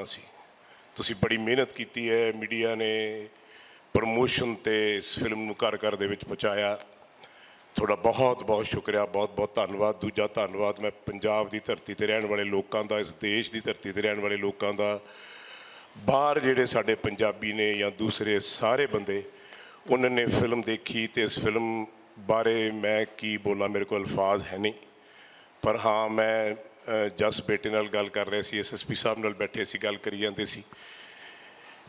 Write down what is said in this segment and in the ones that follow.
ਕਲਾਕਾਰਾਂ ਸੀ। ਤੁਸੀਂ ਬੜੀ ਮਿਹਨਤ ਕੀਤੀ ਹੈ, ਮੀਡੀਆ ਨੇ ਪ੍ਰਮੋਸ਼ਨ ਤੇ ਇਸ ਫਿਲਮ ਨੂੰ ਘਰ ਘਰ ਦੇ ਵਿੱਚ ਪਹੁੰਚਾਇਆ। ਤੁਹਾਡਾ ਬਹੁਤ ਬਹੁਤ ਸ਼ੁਕਰੀਆ, ਬਹੁਤ ਬਹੁਤ ਧੰਨਵਾਦ। ਦੂਜਾ ਧੰਨਵਾਦ, ਮੈਂ ਪੰਜਾਬ ਦੀ ਧਰਤੀ ਤੇ ਰਹਿਣ ਵਾਲੇ ਲੋਕਾਂ ਦਾ, ਇਸ ਦੇਸ਼ ਦੀ ਧਰਤੀ ਤੇ ਰਹਿਣ ਵਾਲੇ ਲੋਕਾਂ ਦਾ। ਬਾਹਰ ਜਿਹੜੇ ਸਾਡੇ ਪੰਜਾਬੀ ਨੇ ਜਾਂ ਦੂਸਰੇ ਸਾਰੇ ਬੰਦੇ, ਉਹਨਾਂ ਨੇ ਫਿਲਮ ਦੇਖੀ ਤੇ ਇਸ ਫਿਲਮ ਬਾਰੇ ਮੈਂ ਕੀ ਬੋਲਾਂ, ਮੇਰੇ ਕੋਲ ਅਲਫਾਜ਼ ਹੈ ਨਹੀਂ। ਪਰ ਹਾਂ, ਮੈਂ ਜਸ ਬੇਟੇ ਨਾਲ ਗੱਲ ਕਰ ਰਹੇ ਸੀ ਐਸਐਸਪੀ ਸਾਹਿਬ ਨਾਲ ਬੈਠੇ ਸੀ, ਗੱਲ ਕਰੀ ਜਾਂਦੇ ਸੀ।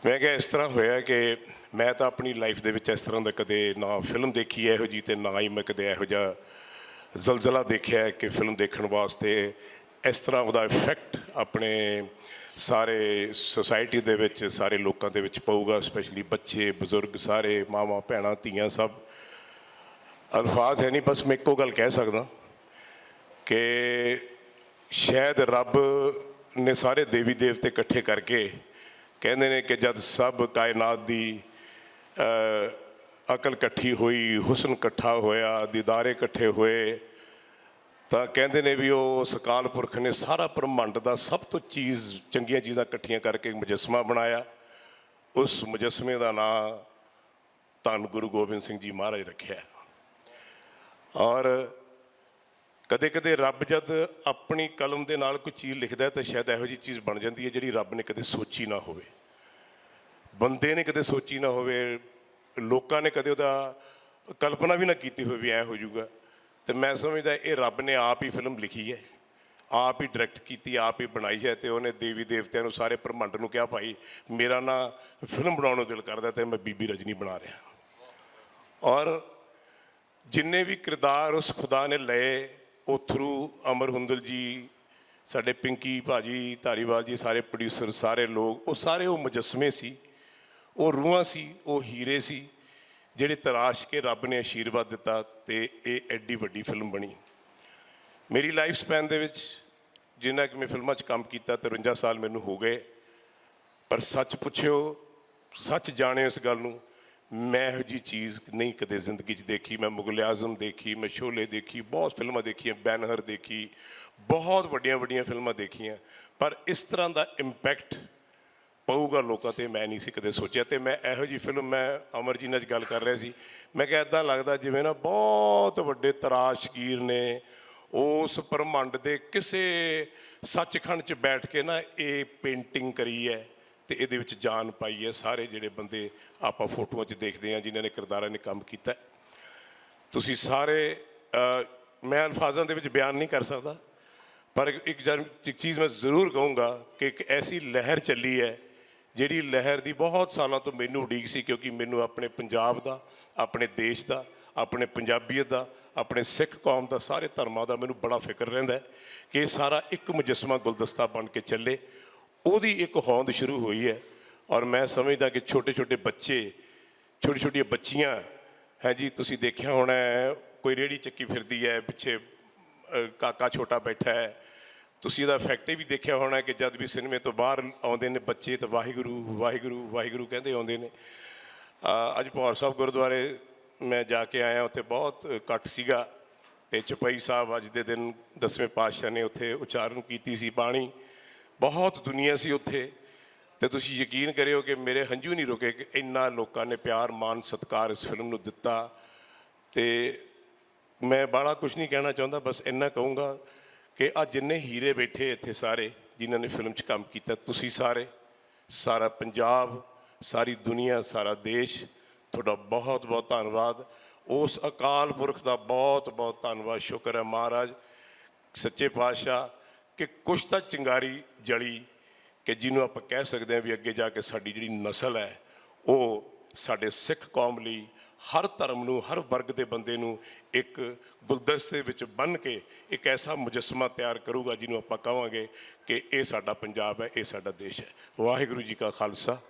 ਮੈਂ ਕਿਹਾ ਇਸ ਤਰ੍ਹਾਂ ਹੋਇਆ ਕਿ ਮੈਂ ਤਾਂ ਆਪਣੀ ਲਾਈਫ ਦੇ ਵਿੱਚ ਇਸ ਤਰ੍ਹਾਂ ਦਾ ਕਦੇ ਨਾ ਫਿਲਮ ਦੇਖੀ ਇਹੋ ਜੀ ਤੇ ਨਾ ਹੀ ਮੈਂ ਕਦੇ ਇਹੋ ਜਿਹਾ ਜ਼ਲਜ਼ਲਾ ਦੇਖਿਆ ਕਿ ਫਿਲਮ ਦੇਖਣ ਵਾਸਤੇ ਇਸ ਤਰ੍ਹਾਂ ਉਹਦਾ ਇਫੈਕਟ ਆਪਣੇ ਸਾਰੇ ਸੋਸਾਇਟੀ ਦੇ ਵਿੱਚ, ਸਾਰੇ ਲੋਕਾਂ ਦੇ ਵਿੱਚ ਪਊਗਾ ਸਪੈਸ਼ਲੀ ਬੱਚੇ, ਬਜ਼ੁਰਗ, ਸਾਰੇ ਮਾਵਾਂ, ਭੈਣਾਂ, ਧੀਆਂ, ਸਭ। ਅਲਫਾਜ਼ ਹੈ ਨਹੀਂ, ਬਸ ਮੈਂ ਇੱਕੋ ਗੱਲ ਕਹਿ ਸਕਦਾ ਕਿ ਸ਼ਾਇਦ ਰੱਬ ਨੇ ਸਾਰੇ ਦੇਵੀ ਦੇਵਤੇ ਇਕੱਠੇ ਕਰਕੇ ਕਹਿੰਦੇ ਨੇ ਕਿ ਜਦ ਸਭ ਕਾਇਨਾਤ ਦੀ ਅਕਲ ਇਕੱਠੀ ਹੋਈ, ਹੁਸਨ ਇਕੱਠਾ ਹੋਇਆ, ਦੀਦਾਰੇ ਇਕੱਠੇ ਹੋਏ, ਤਾਂ ਕਹਿੰਦੇ ਨੇ ਵੀ ਉਹ ਸਕਾਲ ਪੁਰਖ ਨੇ ਸਾਰਾ ਬ੍ਰਹਮੰਡ ਦਾ ਸਭ ਤੋਂ ਚੀਜ਼, ਚੰਗੀਆਂ ਚੀਜ਼ਾਂ ਇਕੱਠੀਆਂ ਕਰਕੇ ਮੁਜਸਮਾ ਬਣਾਇਆ। ਉਸ ਮੁਜਸਮੇ ਦਾ ਨਾਂ ਧੰਨ ਗੁਰੂ ਗੋਬਿੰਦ ਸਿੰਘ ਜੀ ਮਹਾਰਾਜ ਰੱਖਿਆ। ਔਰ ਕਦੇ ਕਦੇ ਰੱਬ ਜਦ ਆਪਣੀ ਕਲਮ ਦੇ ਨਾਲ ਕੋਈ ਚੀਜ਼ ਲਿਖਦਾ ਤਾਂ ਸ਼ਾਇਦ ਇਹੋ ਜਿਹੀ ਚੀਜ਼ ਬਣ ਜਾਂਦੀ ਹੈ ਜਿਹੜੀ ਰੱਬ ਨੇ ਕਦੇ ਸੋਚੀ ਨਾ ਹੋਵੇ। ਬੰਦੇ ਨੇ ਕਦੇ ਸੋਚੀ ਨਾ ਹੋਵੇ, ਲੋਕਾਂ ਨੇ ਕਦੇ ਉਹਦਾ ਕਲਪਨਾ ਵੀ ਨਾ ਕੀਤੀ ਹੋਵੇ ਵੀ ਐ ਹੋ ਜਾਊਗਾ। ਤੇ ਮੈਂ ਸਮਝਦਾ ਇਹ ਰੱਬ ਨੇ ਆਪ ਹੀ ਫਿਲਮ ਲਿਖੀ ਹੈ। ਆਪ ਹੀ ਡਾਇਰੈਕਟ ਕੀਤੀ, ਆਪ ਹੀ ਬਣਾਈ ਹੈ ਤੇ ਉਹਨੇ ਦੇਵੀ ਦੇਵਤਿਆਂ ਨੂੰ ਸਾਰੇ ਬ੍ਰਹਮੰਡ ਨੂੰ ਕਿਹਾ, ਭਾਈ, ਮੇਰਾ ਨਾ ਫਿਲਮ ਬਣਾਉਣ ਨੂੰ ਦਿਲ ਕਰਦਾ ਤੇ ਮੈਂ ਬੀਬੀ ਰਜਨੀ ਬਣਾ ਰਿਹਾ। ਔਰ ਜਿੰਨੇ ਵੀ ਕਿਰਦਾਰ ਉਸ ਖੁਦਾ ਨੇ ਲਏ ਉਹ ਥਰੂ ਅਮਰ ਹੁੰਦਲ ਜੀ, ਸਾਡੇ ਪਿੰਕੀ ਭਾਜੀ, ਧਾਰੀਵਾਲ ਜੀ, ਸਾਰੇ ਪ੍ਰੋਡਿਊਸਰ ਸਾਰੇ ਲੋਕ, ਉਹ ਸਾਰੇ ਉਹ ਮੁਜਸਮੇ ਸੀ। ਉਹ ਰੂਹਾਂ ਸੀ, ਉਹ ਹੀਰੇ ਸੀ, ਜਿਹੜੇ ਤਰਾਸ਼ ਕੇ ਰੱਬ ਨੇ ਆਸ਼ੀਰਵਾਦ ਦਿੱਤਾ ਤੇ ਇਹ ਐਡੀ ਵੱਡੀ ਫਿਲਮ ਬਣੀ। ਮੇਰੀ ਲਾਈਫ ਸਪੈਨ ਦੇ ਵਿੱਚ ਜਿੰਨਾ ਕਿ ਮੈਂ ਫਿਲਮਾਂ 'ਚ ਕੰਮ ਕੀਤਾ 53 ਸਾਲ ਮੈਨੂੰ ਹੋ ਗਏ। ਪਰ ਸੱਚ ਪੁੱਛਿਓ, ਸੱਚ ਜਾਣਿਓ ਇਸ ਗੱਲ ਨੂੰ ਮੈਂ ਇਹੋ ਜੀ ਚੀਜ਼ ਨਹੀਂ ਕਦੇ ਜ਼ਿੰਦਗੀ 'ਚ ਦੇਖੀ। ਮੈਂ ਮੁਗਲ ਆਜ਼ਮ ਦੇਖੀ, ਮੈਂ ਸ਼ੋਲੇ ਦੇਖੀ, ਬਹੁਤ ਫਿਲਮਾਂ ਦੇਖੀਆਂ ਬੈਨਹਰ ਦੇਖੀ, ਬਹੁਤ ਵੱਡੀਆਂ ਵੱਡੀਆਂ ਫਿਲਮਾਂ ਦੇਖੀਆਂ। ਪਰ ਇਸ ਤਰ੍ਹਾਂ ਦਾ ਇੰਪੈਕਟ ਪਊਗਾ ਲੋਕਾਂ ਤੇ ਮੈਂ ਨਹੀਂ ਸੀ ਕਦੇ ਸੋਚਿਆ ਤੇ ਮੈਂ ਇਹੋ ਜੀ ਫਿਲਮ ਮੈਂ ਅਮਰ ਜੀ ਨਾਲ ਗੱਲ ਕਰ ਰਿਹਾ ਸੀ। ਮੈਂ ਕਿਹਾ ਇਦਾਂ ਲੱਗਦਾ ਜਿਵੇਂ ਨਾ ਬਹੁਤ ਵੱਡੇ ਤਰਾਸ਼ਗੀਰ ਨੇ ਉਸ ਬ੍ਰਹਮੰਡ ਦੇ ਕਿਸੇ ਸੱਚਖੰਡ 'ਚ ਬੈਠ ਕੇ ਨਾ ਇਹ ਪੇਂਟਿੰਗ ਕਰੀ ਹੈ। ਤੇ ਇਹਦੇ ਵਿੱਚ ਜਾਨ ਪਾਈ ਹੈ ਸਾਰੇ ਜਿਹੜੇ ਬੰਦੇ ਆਪਾਂ ਫੋਟੋਆਂ 'ਚ ਦੇਖਦੇ ਆ ਜਿਨ੍ਹਾਂ ਨੇ ਕਿਰਦਾਰਾਂ ਨੇ ਕੰਮ ਕੀਤਾ। ਤੁਸੀਂ ਸਾਰੇ ਮੈਂ ਅਲਫਾਜ਼ਾਂ ਦੇ ਵਿੱਚ ਬਿਆਨ ਨਹੀਂ ਕਰ ਸਕਦਾ, ਪਰ ਇੱਕ- ਇੱਕ ਚੀਜ਼ ਮੈਂ ਜ਼ਰੂਰ ਕਹੂੰਗਾ ਕਿ ਇੱਕ ਐਸੀ ਲਹਿਰ ਚੱਲੀ ਹੈ, ਜਿਹੜੀ ਲਹਿਰ ਦੀ ਬਹੁਤ ਸਾਲਾਂ ਤੋਂ ਮੈਨੂੰ ਉਡੀਕ ਸੀ, ਕਿਉਂਕਿ ਮੈਨੂੰ ਆਪਣੇ ਪੰਜਾਬ ਦਾ, ਆਪਣੇ ਦੇਸ਼ ਦਾ, ਆਪਣੇ ਪੰਜਾਬੀਅਤ ਦਾ, ਆਪਣੇ ਸਿੱਖ ਕੌਮ ਦਾ, ਸਾਰੇ ਧਰਮਾਂ ਦਾ ਮੈਨੂੰ ਬੜਾ ਫਿਕਰ ਰਹਿੰਦਾ ਕਿ ਇਹ ਸਾਰਾ ਇੱਕ ਮੁਜਸਮਾ ਗੁਲਦਸਤਾ ਬਣ ਕੇ ਚੱਲੇ। ਉਹਦੀ ਇੱਕ ਹੋਂਦ ਸ਼ੁਰੂ ਹੋਈ ਹੈ ਔਰ ਮੈਂ ਸਮਝਦਾ ਕਿ ਛੋਟੇ ਛੋਟੇ ਬੱਚੇ, ਛੋਟੀ ਛੋਟੀਆਂ ਬੱਚੀਆਂ, ਹੈ ਜੀ, ਤੁਸੀਂ ਦੇਖਿਆ ਹੋਣਾ ਕੋਈ ਰੇੜੀ ਚੱਕੀ ਫਿਰਦੀ ਹੈ, ਪਿੱਛੇ ਕਾਕਾ ਛੋਟਾ ਬੈਠਾ ਹੈ। ਤੁਸੀਂ ਇਹਦਾ ਇਫੈਕਟ ਵੀ ਦੇਖਿਆ ਹੋਣਾ ਕਿ ਜਦ ਵੀ ਸਿਨੇਮੇ ਤੋਂ ਬਾਹਰ ਆਉਂਦੇ ਨੇ ਬੱਚੇ ਤਾਂ ਵਾਹਿਗੁਰੂ ਵਾਹਿਗੁਰੂ ਵਾਹਿਗੁਰੂ ਕਹਿੰਦੇ ਆਉਂਦੇ ਨੇ। ਅੱਜ ਭੌਰ ਸਾਹਿਬ ਗੁਰਦੁਆਰੇ ਮੈਂ ਜਾ ਕੇ ਆਇਆ, ਉੱਥੇ ਬਹੁਤ ਇਕੱਠ ਸੀਗਾ ਤੇ ਚਪਈ ਸਾਹਿਬ ਅੱਜ ਦੇ ਦਿਨ ਦਸਵੇਂ ਪਾਤਸ਼ਾਹ ਨੇ ਉੱਥੇ ਉਚਾਰਨ ਕੀਤੀ ਸੀ ਬਾਣੀ। ਬਹੁਤ ਦੁਨੀਆ ਸੀ ਉੱਥੇ। ਤੇ ਤੁਸੀਂ ਯਕੀਨ ਕਰਿਓ ਕਿ ਮੇਰੇ ਹੰਝੂ ਨਹੀਂ ਰੁਕੇ ਕਿ ਇੰਨਾ ਲੋਕਾਂ ਨੇ ਪਿਆਰ ਮਾਨ ਸਤਿਕਾਰ ਇਸ ਫਿਲਮ ਨੂੰ ਦਿੱਤਾ। ਤੇ ਮੈਂ ਬਾਹਲਾ ਕੁਝ ਨਹੀਂ ਕਹਿਣਾ ਚਾਹੁੰਦਾ, ਬਸ ਇੰਨਾ ਕਹੂੰਗਾ ਕਿ ਆ ਜਿੰਨੇ ਹੀਰੇ ਬੈਠੇ ਇੱਥੇ ਸਾਰੇ, ਜਿਨ੍ਹਾਂ ਨੇ ਫਿਲਮ 'ਚ ਕੰਮ ਕੀਤਾ, ਤੁਸੀਂ ਸਾਰੇ, ਸਾਰਾ ਪੰਜਾਬ, ਸਾਰੀ ਦੁਨੀਆ, ਸਾਰਾ ਦੇਸ਼, ਤੁਹਾਡਾ ਬਹੁਤ ਬਹੁਤ ਧੰਨਵਾਦ। ਉਸ ਅਕਾਲ ਪੁਰਖ ਦਾ ਬਹੁਤ ਬਹੁਤ ਧੰਨਵਾਦ। ਸ਼ੁਕਰ ਹੈ ਮਹਾਰਾਜ, ਸੱਚੇ ਪਾਤਸ਼ਾਹ ਕਿ ਕੁਛ ਤਾਂ ਚਿੰਗਾਰੀ ਜਲੀ ਕਿ ਜਿਹਨੂੰ ਆਪਾਂ ਕਹਿ ਸਕਦੇ ਹਾਂ ਵੀ ਅੱਗੇ ਜਾ ਕੇ ਸਾਡੀ ਜਿਹੜੀ ਨਸਲ ਹੈ ਉਹ ਸਾਡੇ ਸਿੱਖ ਕੌਮ ਲਈ ਹਰ ਧਰਮ ਨੂੰ ਹਰ ਵਰਗ ਦੇ ਬੰਦੇ ਨੂੰ ਇੱਕ ਗੁਲਦਸਤੇ ਵਿੱਚ ਬੰਨ ਕੇ ਇੱਕ ਐਸਾ ਮੁਜੱਸਮਾ ਤਿਆਰ ਕਰੂਗਾ ਜਿਹਨੂੰ ਆਪਾਂ ਕਹਾਂਗੇ ਕਿ ਇਹ ਸਾਡਾ ਪੰਜਾਬ ਹੈ ਇਹ ਸਾਡਾ ਦੇਸ਼ ਹੈ। ਵਾਹਿਗੁਰੂ ਜੀ ਕਾ ਖਾਲਸਾ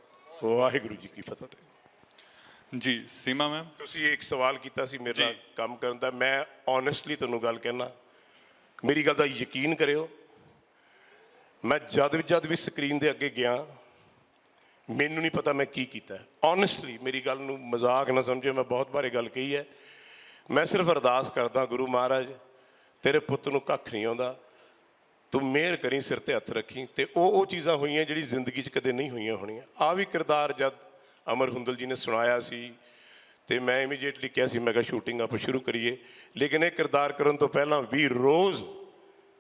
ਵਾਹਿਗੁਰੂ ਜੀ ਕੀ ਫਤਿਹ। ਜੀ ਸੀਮਾ ਮੈਮ? ਤੁਸੀਂ ਇੱਕ ਸਵਾਲ ਕੀਤਾ ਸੀ ਮੇਰੇ ਨਾਲ। ਕੰਮ ਕਰਨ ਦਾ ਮੈਂ ਓਨੈਸਟਲੀ ਤੁਹਾਨੂੰ ਗੱਲ ਕਹਿਣਾ ਮੇਰੀ ਗੱਲ ਦਾ ਯਕੀਨ ਕਰਿਓ ਮੈਂ ਜਦ ਵੀ ਜਦ ਵੀ ਸਕਰੀਨ ਦੇ ਅੱਗੇ ਗਿਆ, ਮੈਨੂੰ ਨਹੀਂ ਪਤਾ ਮੈਂ ਕੀ ਕੀਤਾ। ਓਨੈਸਟਲੀ ਮੇਰੀ ਗੱਲ ਨੂੰ ਮਜ਼ਾਕ ਨਾ ਸਮਝਿਓ ਮੈਂ ਬਹੁਤ ਬਾਰੇ ਗੱਲ ਕਹੀ ਹੈ। ਮੈਂ ਸਿਰਫ ਅਰਦਾਸ ਕਰਦਾ, ਗੁਰੂ ਮਹਾਰਾਜ, ਤੇਰੇ ਪੁੱਤ ਨੂੰ ਕੱਖ ਨਹੀਂ ਆਉਂਦਾ। ਤੂੰ ਮਿਹਰ ਕਰੀ, ਸਿਰ ਤੇ ਹੱਥ ਰੱਖੀ, ਤੇ ਉਹ ਉਹ ਚੀਜ਼ਾਂ ਹੋਈਆਂ ਜਿਹੜੀ ਜ਼ਿੰਦਗੀ 'ਚ ਕਦੇ ਨਹੀਂ ਹੋਈਆਂ ਹੋਣੀਆਂ। ਆ ਵੀ ਕਿਰਦਾਰ ਜਦ ਅਮਰ ਹੁੰਦਲ ਜੀ ਨੇ ਸੁਣਾਇਆ ਸੀ, ਤੇ ਮੈਂ ਇਮੀਡੀਏਟਲੀ ਕਿਹਾ ਸੀ, ਮੈਂ ਕਿਹਾ ਸ਼ੂਟਿੰਗ ਆਪਾਂ ਸ਼ੁਰੂ ਕਰੀਏ। ਲੇਕਿਨ ਇਹ ਕਿਰਦਾਰ ਕਰਨ ਤੋਂ ਪਹਿਲਾਂ ਵੀ ਰੋਜ਼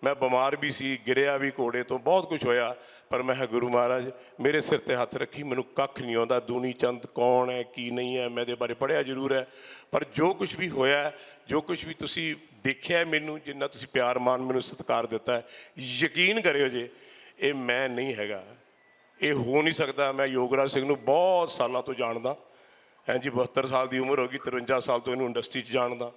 ਮੈਂ ਬਿਮਾਰ ਵੀ ਸੀ, ਗਿਰਿਆ ਵੀ ਘੋੜੇ ਤੋਂ, ਬਹੁਤ ਕੁਝ ਹੋਇਆ। ਪਰ ਮੈਂ ਗੁਰੂ ਮਹਾਰਾਜ, ਮੇਰੇ ਸਿਰ ਤੇ ਹੱਥ ਰੱਖੀ, ਮੈਨੂੰ ਕੱਖ ਨਹੀਂ ਆਉਂਦਾ ਦੂਨੀ ਚੰਦ ਕੌਣ ਹੈ, ਕੀ ਨਹੀਂ ਹੈ, ਮੈਂ ਇਹਦੇ ਬਾਰੇ ਪੜ੍ਹਿਆ ਜ਼ਰੂਰ ਹੈ। ਪਰ ਜੋ ਕੁਝ ਵੀ ਹੋਇਆ, ਜੋ ਕੁਝ ਵੀ ਤੁਸੀਂ ਦੇਖਿਆ ਮੈਨੂੰ, ਜਿੰਨਾ ਤੁਸੀਂ ਪਿਆਰ ਮਾਨ ਮੈਨੂੰ ਸਤਿਕਾਰ ਦਿੱਤਾ ਹੈ, ਯਕੀਨ ਕਰਿਓ ਜੇ, ਇਹ ਮੈਂ ਨਹੀਂ ਹੈਗਾ। ਇਹ ਹੋ ਨਹੀਂ ਸਕਦਾ, ਮੈਂ ਯੋਗਰਾਜ ਸਿੰਘ ਨੂੰ ਬਹੁਤ ਸਾਲਾਂ ਤੋਂ ਜਾਣਦਾ। ਹਾਂ ਜੀ 72 ਸਾਲ ਦੀ ਉਮਰ ਹੋ ਗਈ 53 ਸਾਲ ਤੋਂ ਇਹਨੂੰ ਇੰਡਸਟਰੀ 'ਚ ਜਾਣਦਾ।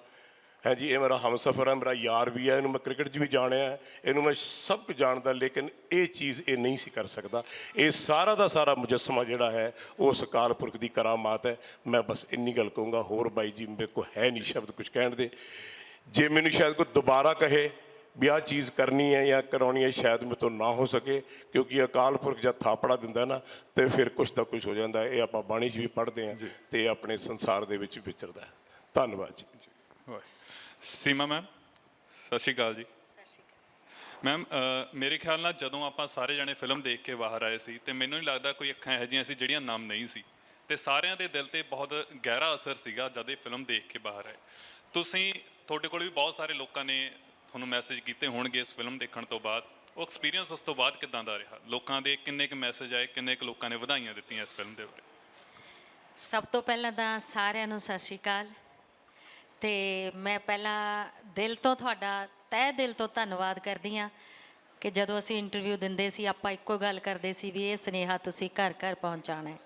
ਹੈ ਜੀ ਇਹ ਮੇਰਾ ਹਮਸਫਰ ਹੈ ਮੇਰਾ ਯਾਰ ਵੀ ਹੈ ਇਹਨੂੰ ਮੈਂ ਕ੍ਰਿਕਟ 'ਚ ਵੀ ਜਾਣਿਆ ਇਹਨੂੰ ਮੈਂ ਸਭ ਕੁਝ ਜਾਣਦਾ ਲੇਕਿਨ ਇਹ ਚੀਜ਼ ਇਹ ਨਹੀਂ ਸੀ ਕਰ ਸਕਦਾ। ਇਹ ਸਾਰਾ ਦਾ ਸਾਰਾ ਮੁਜੱਸਮਾ ਜਿਹੜਾ ਹੈ ਉਹ ਉਸ ਅਕਾਲ ਪੁਰਖ ਦੀ ਕਰਾਮਾਤ ਹੈ। ਮੈਂ ਬਸ ਇੰਨੀ ਗੱਲ ਕਹੂੰਗਾ ਹੋਰ ਬਾਈ ਜੀ ਮੇਰੇ ਕੋ ਹੈ ਨਹੀਂ ਸ਼ਬਦ ਕੁਝ ਕਹਿਣ ਦੇ। ਜੇ ਮੈਨੂੰ ਸ਼ਾਇਦ ਕੋਈ ਦੁਬਾਰਾ ਕਹੇ ਵੀ ਆਹ ਚੀਜ਼ ਕਰਨੀ ਹੈ ਜਾਂ ਕਰਾਉਣੀ ਹੈ ਸ਼ਾਇਦ ਮੇਰੇ ਤੋਂ ਨਾ ਹੋ ਸਕੇ ਕਿਉਂਕਿ ਅਕਾਲ ਪੁਰਖ ਜਦ ਥਾਪੜਾ ਦਿੰਦਾ ਨਾ ਤੇ ਫਿਰ ਕੁਝ ਨਾ ਕੁਝ ਹੋ ਜਾਂਦਾ। ਇਹ ਆਪਾਂ ਬਾਣੀ 'ਚ ਵੀ ਪੜ੍ਹਦੇ ਹਾਂ ਤੇ ਆਪਣੇ ਸੰਸਾਰ ਦੇ ਵਿੱਚ ਵਿਚਰਦਾ ਧੰਨਵਾਦ ਜੀ। ਵਾਹ। ਸੀਮਾ ਮੈਮ ਸਤਿ ਸ਼੍ਰੀ ਅਕਾਲ ਜੀ। ਮੈਮ ਮੇਰੇ ਖਿਆਲ ਨਾਲ ਜਦੋਂ ਆਪਾਂ ਸਾਰੇ ਜਣੇ ਫਿਲਮ ਦੇਖ ਕੇ ਬਾਹਰ ਆਏ ਸੀ ਤੇ ਮੈਨੂੰ ਨਹੀਂ ਲੱਗਦਾ ਕੋਈ ਅੱਖਾਂ ਇਹੋ ਜਿਹੀਆਂ ਸੀ ਜਿਹੜੀਆਂ ਨਾਮ ਨਹੀਂ ਸੀ। ਤੇ ਸਾਰਿਆਂ ਦੇ ਦਿਲ ਤੇ ਬਹੁਤ ਗਹਿਰਾ ਅਸਰ ਸੀਗਾ ਜਦ ਇਹ ਫਿਲਮ ਦੇਖ ਕੇ ਬਾਹਰ ਆਏ। ਤੁਸੀਂ, ਤੁਹਾਡੇ ਕੋਲ ਵੀ ਬਹੁਤ ਸਾਰੇ ਲੋਕਾਂ ਨੇ ਤੁਹਾਨੂੰ ਮੈਸੇਜ ਕੀਤੇ ਹੋਣਗੇ ਇਸ ਫਿਲਮ ਦੇਖਣ ਤੋਂ ਬਾਅਦ। ਉਹ ਐਕਸਪੀਰੀਅੰਸ ਉਸ ਤੋਂ ਬਾਅਦ ਕਿਦਾਂ ਦਾ ਰਿਹਾ? ਲੋਕਾਂ ਦੇ ਕਿੰਨੇ ਕੁ ਮੈਸੇਜ ਆਏ, ਕਿੰਨੇ ਕੁ ਲੋਕਾਂ ਨੇ ਵਧਾਈਆਂ ਦਿੱਤੀਆਂ ਇਸ ਫਿਲਮ ਦੇ ਬਾਰੇ ਸਭ ਤੋਂ ਪਹਿਲਾਂ ਤਾਂ ਸਾਰਿਆਂ ਨੂੰ ਸਤਿ ਸ਼੍ਰੀ ਅਕਾਲ। ਤੇ ਮੈਂ ਪਹਿਲਾਂ ਦਿਲ ਤੋਂ ਤੁਹਾਡਾ, ਤਹਿ ਦਿਲ ਤੋਂ ਧੰਨਵਾਦ ਕਰਦੀ ਹਾਂ ਕਿ ਜਦੋਂ ਅਸੀਂ ਇੰਟਰਵਿਊ ਦਿੰਦੇ ਸੀ, ਆਪਾਂ ਇੱਕੋ ਗੱਲ ਕਰਦੇ ਸੀ ਵੀ ਇਹ ਸੁਨੇਹਾ ਤੁਸੀਂ ਘਰ ਘਰ ਪਹੁੰਚਾਉਣਾ ਹੈ।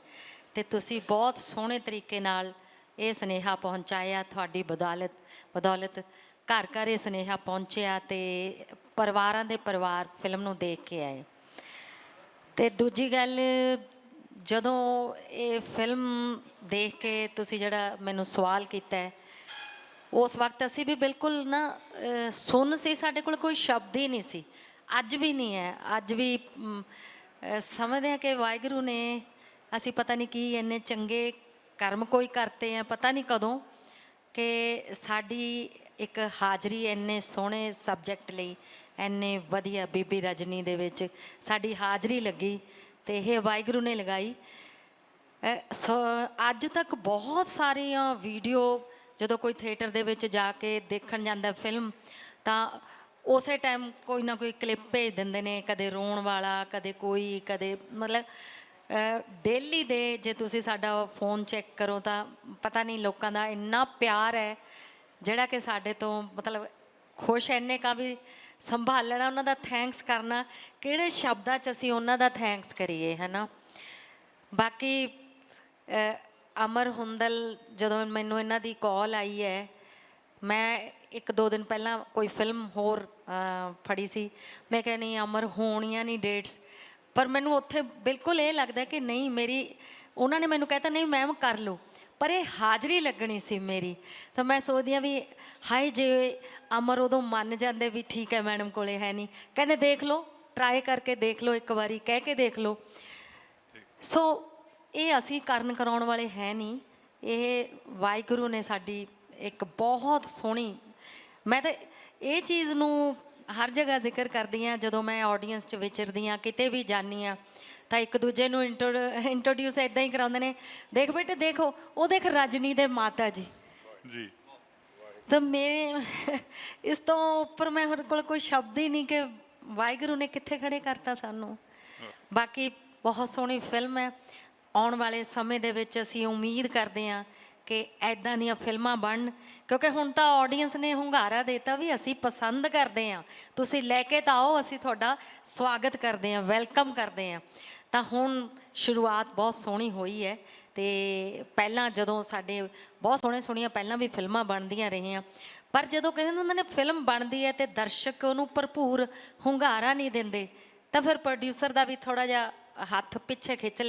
ਤੇ ਤੁਸੀਂ ਬਹੁਤ ਸੋਹਣੇ ਤਰੀਕੇ ਨਾਲ ਇਹ ਸੁਨੇਹਾ ਪਹੁੰਚਾਇਆ, ਤੁਹਾਡੀ ਬਦੌਲਤ ਬਦੌਲਤ ਘਰ ਘਰ ਇਹ ਸੁਨੇਹਾ ਪਹੁੰਚਿਆ ਤੇ ਪਰਿਵਾਰਾਂ ਦੇ ਪਰਿਵਾਰ ਫਿਲਮ ਨੂੰ ਦੇਖ ਕੇ ਆਏ। ਤੇ ਦੂਜੀ ਗੱਲ, ਜਦੋਂ ਇਹ ਫਿਲਮ ਦੇਖ ਕੇ ਤੁਸੀਂ ਜਿਹੜਾ ਮੈਨੂੰ ਸਵਾਲ ਕੀਤਾ ਹੈ ਉਸ ਵਕਤ ਅਸੀਂ ਵੀ ਬਿਲਕੁਲ ਨਾ ਸੁਣ ਸੀ, ਸਾਡੇ ਕੋਲ ਕੋਈ ਸ਼ਬਦ ਹੀ ਨਹੀਂ ਸੀ। ਅੱਜ ਵੀ ਨਹੀਂ ਹੈ। ਅੱਜ ਵੀ ਸਮਝਦੇ ਹਾਂ ਕਿ ਵਾਹਿਗੁਰੂ ਨੇ ਅਸੀਂ ਪਤਾ ਨਹੀਂ ਕੀ ਇੰਨੇ ਚੰਗੇ ਕਰਮ ਕੋਈ ਕਰਤੇ ਆ, ਪਤਾ ਨਹੀਂ ਕਦੋਂ ਕਿ ਸਾਡੀ ਇੱਕ ਹਾਜ਼ਰੀ ਇੰਨੇ ਸੋਹਣੇ ਸਬਜੈਕਟ ਲਈ, ਇੰਨੇ ਵਧੀਆ ਬੀਬੀ ਰਜਨੀ ਦੇ ਵਿੱਚ ਸਾਡੀ ਹਾਜ਼ਰੀ ਲੱਗੀ ਤੇ ਇਹ ਵਾਹਿਗੁਰੂ ਨੇ ਲਗਾਈ। ਅਹ ਅੱਜ ਤੱਕ ਬਹੁਤ ਸਾਰੀਆਂ ਵੀਡੀਓ ਜਦੋਂ ਕੋਈ ਥੀਏਟਰ ਦੇ ਵਿੱਚ ਜਾ ਕੇ ਦੇਖਣ ਜਾਂਦਾ ਫਿਲਮ ਤਾਂ ਉਸੇ ਟਾਈਮ ਕੋਈ ਨਾ ਕੋਈ ਕਲਿੱਪ ਭੇਜ ਦਿੰਦੇ ਨੇ, ਕਦੇ ਰੋਣ ਵਾਲਾ, ਕਦੇ ਕੋਈ, ਕਦੇ ਮਤਲਬ ਡੇਲੀ ਦੇ ਜੇ ਤੁਸੀਂ ਸਾਡਾ ਫੋਨ ਚੈੱਕ ਕਰੋ ਤਾਂ ਪਤਾ ਨਹੀਂ ਲੋਕਾਂ ਦਾ ਇੰਨਾ ਪਿਆਰ ਹੈ, ਜਿਹੜਾ ਕਿ ਸਾਡੇ ਤੋਂ ਮਤਲਬ ਖੁਸ਼ ਇੰਨੇ ਕਾ ਵੀ ਸੰਭਾਲਣਾ, ਉਹਨਾਂ ਦਾ ਥੈਂਕਸ ਕਰਨਾ, ਕਿਹੜੇ ਸ਼ਬਦਾਂ 'ਚ ਅਸੀਂ ਉਹਨਾਂ ਦਾ ਥੈਂਕਸ ਕਰੀਏ ਹੈ ਬਾਕੀ ਅਮਰ ਹੁੰਦਲ ਜਦੋਂ ਮੈਨੂੰ ਇਹਨਾਂ ਦੀ ਕਾਲ ਆਈ ਹੈ ਮੈਂ ਇੱਕ ਦੋ ਦਿਨ ਪਹਿਲਾਂ ਕੋਈ ਫਿਲਮ ਹੋਰ ਫੜੀ ਸੀ। ਮੈਂ ਕਿਹਾ ਨਹੀਂ ਅਮਰ ਹੋਣੀਆਂ ਨਹੀਂ ਡੇਟਸ ਪਰ ਮੈਨੂੰ ਉੱਥੇ ਬਿਲਕੁਲ ਇਹ ਲੱਗਦਾ ਕਿ ਨਹੀਂ ਮੇਰੀ ਉਹਨਾਂ ਨੇ ਮੈਨੂੰ ਕਹਿਤਾ ਨਹੀਂ ਮੈਮ ਕਰ ਲਓ। ਪਰ ਇਹ ਹਾਜ਼ਰੀ ਲੱਗਣੀ ਸੀ ਮੇਰੀ। ਤਾਂ ਮੈਂ ਸੋਚਦੀ ਹਾਂ ਵੀ ਹਾਏ ਜੇ ਅਮਰ ਉਦੋਂ ਮੰਨ ਜਾਂਦੇ ਵੀ ਠੀਕ ਹੈ ਮੈਡਮ ਕੋਲੇ ਹੈ ਨਹੀਂ। ਕਹਿੰਦੇ ਦੇਖ ਲਓ ਟਰਾਈ ਕਰਕੇ ਦੇਖ ਲਓ ਇੱਕ ਵਾਰੀ ਕਹਿ ਕੇ ਦੇਖ ਲਓ। ਸੋ ਇਹ ਅਸੀਂ ਕਰਨ ਕਰਾਉਣ ਵਾਲੇ ਹੈ ਨਹੀਂ। ਇਹ ਵਾਹਿਗੁਰੂ ਨੇ ਸਾਡੀ ਇੱਕ ਬਹੁਤ ਸੋਹਣੀ ਮੈਂ ਤਾਂ ਇਹ ਚੀਜ਼ ਨੂੰ ਹਰ ਜਗ੍ਹਾ ਜ਼ਿਕਰ ਕਰਦੀ ਆ ਜਦੋਂ ਮੈਂ ਆਡੀਅנס 'ਚ ਵਿਚਰਦੀ ਆ ਕਿਤੇ ਵੀ ਜਾਨੀ ਆ ਤਾਂ ਇੱਕ ਦੂਜੇ ਨੂੰ ਇੰਟਰੋਡਿਊਸ ਇਦਾਂ ਹੀ ਕਰਾਉਂਦੇ ਨੇ ਦੇਖ ਬੇਟੇ ਦੇਖੋ ਉਹ ਦੇਖ ਰਜਨੀ ਦੇ ਮਾਤਾ ਜੀ। ਜੀ। ਤਾਂ ਮੇਰੇ ਇਸ ਤੋਂ ਉੱਪਰ ਮੈਂ ਹੋਰ ਕੋਲ ਕੋਈ ਸ਼ਬਦ ਹੀ ਨਹੀਂ ਕਿ ਵਾਹਿਗੁਰੂ ਨੇ ਕਿੱਥੇ ਖੜੇ ਕਰਤਾ ਸਾਨੂੰ। ਬਾਕੀ ਬਹੁਤ ਸੋਹਣੀ ਫਿਲਮ ਹੈ। ਆਉਣ ਵਾਲੇ ਸਮੇਂ ਦੇ ਵਿੱਚ ਅਸੀਂ ਉਮੀਦ ਕਰਦੇ ਹਾਂ ਕਿ ਐਦਾਂ ਦੀਆਂ ਫਿਲਮਾਂ ਬਣਨ, ਕਿਉਂਕਿ ਹੁਣ ਤਾਂ ਆਡੀਅנס ਨੇ ਹੁੰਗਾਰਾ ਦਿੱਤਾ ਵੀ ਅਸੀਂ ਪਸੰਦ ਕਰਦੇ ਹਾਂ। ਤੁਸੀਂ ਲੈ ਕੇ ਤਾਂ ਆਓ, ਅਸੀਂ ਤੁਹਾਡਾ ਸਵਾਗਤ ਕਰਦੇ ਹਾਂ, ਵੈਲਕਮ ਕਰਦੇ ਹਾਂ। ਤਾਂ ਹੁਣ ਸ਼ੁਰੂਆਤ ਬਹੁਤ ਸੋਹਣੀ ਹੋਈ ਹੈ ਤੇ ਪਹਿਲਾਂ ਜਦੋਂ ਸਾਡੇ ਬਹੁਤ ਸੋਹਣੇ ਸੋਹਣੀਆਂ ਪਹਿਲਾਂ ਵੀ ਫਿਲਮਾਂ ਬਣਦੀਆਂ ਰਹੀਆਂ, ਪਰ ਜਦੋਂ ਕਹਿੰਦੇ ਉਹਨਾਂ ਨੇ ਫਿਲਮ ਬਣਦੀ ਹੈ ਤੇ ਦਰਸ਼ਕ ਉਹਨੂੰ ਭਰਪੂਰ ਹੁੰਗਾਰਾ ਨਹੀਂ ਦਿੰਦੇ, ਤਾਂ ਫਿਰ ਪ੍ਰੋਡਿਊਸਰ ਦਾ ਵੀ ਥੋੜਾ ਜਿਹਾ ਹੱਥ ਪਿੱਛੇ ਖਿੱਚ